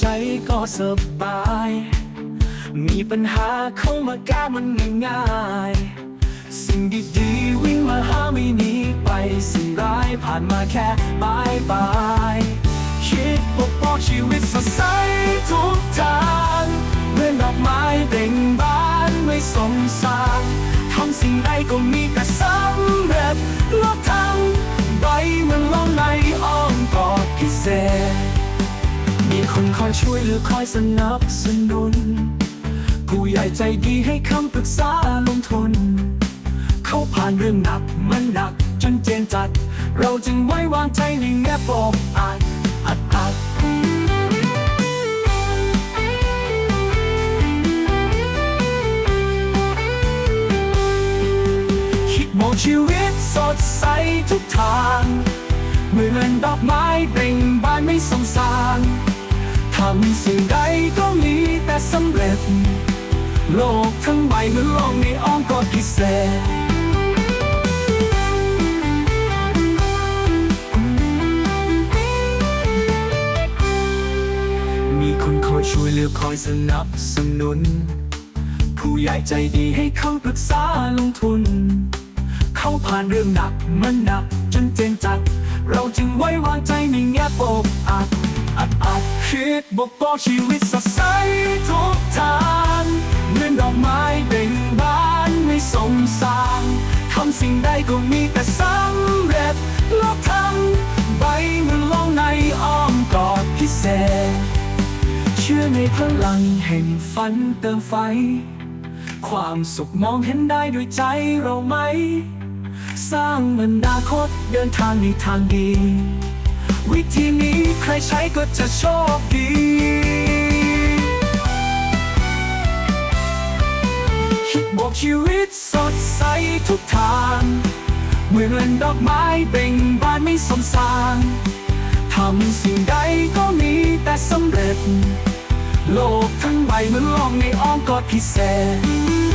ใจก็สบาย มีปัญหาเข้ามาแก้มันง่ายๆ สิ่งดีๆวิ่งมาหาไม่หนีไปสิ่งร้ายผ่านมาแค่บายบายคิดปกป้องชีวิตสดใสทุกทางเหมื่อนดอกไม้เบ่งบานไม่สงสารทำสิ่งใดก็มีแต่ คนคอยช่วยหรือคอยสนับสนุน ผู้ใหญ่ใจดีให้คำปรึกษาลงทุน เขาผ่านเรื่องหนักมันหนักจนเจนจัด เราจึงไว้วางใจในแง่ปอบอาจอัดอัดคิดมองชีวิตสดใสทุกทางเหมือนดอกไม้เทำสิ่งใดก็มีแต่สำเร็จ โลกทั้งใบเหมือนโลกในอ้อมกอดพิเศษมีคนคอยช่วยเหลือคอยสนับสนุน ผู้ใหญ่ใจดีให้คำปรึกษาลงทุน เขาผ่านเรื่องหนักมันหนักจนเจนจัด เราจึงไว้วางใจในแง่ปกอัดอัดอัดคิ ดบกป้องชีวิตสดใสทุกทางเหมือนดอกไม้เบ่งบานไม่สงสารทำสิ่งใดก็มีแต่สำเร็จลบทั้งใบมันลงในอ้อมกอดพิเศษ เชื่อในพลังแห่งฝันเติมไฟ ความสุขมองเห็นได้ด้วยใจเราไหม สร้างอนาคตเดินทางในทางดี วิธีนี้ใครใช้ก็จะโชคดีคิดบวกชีวิตสดใสทุกทางเหมือนดอกไม้เบ่งบานไม่สมสารทำสิ่งใดก็มีแต่สำเร็จ โลกทั้งใบเหมือนโลกในอ้อมกอดพิเศษ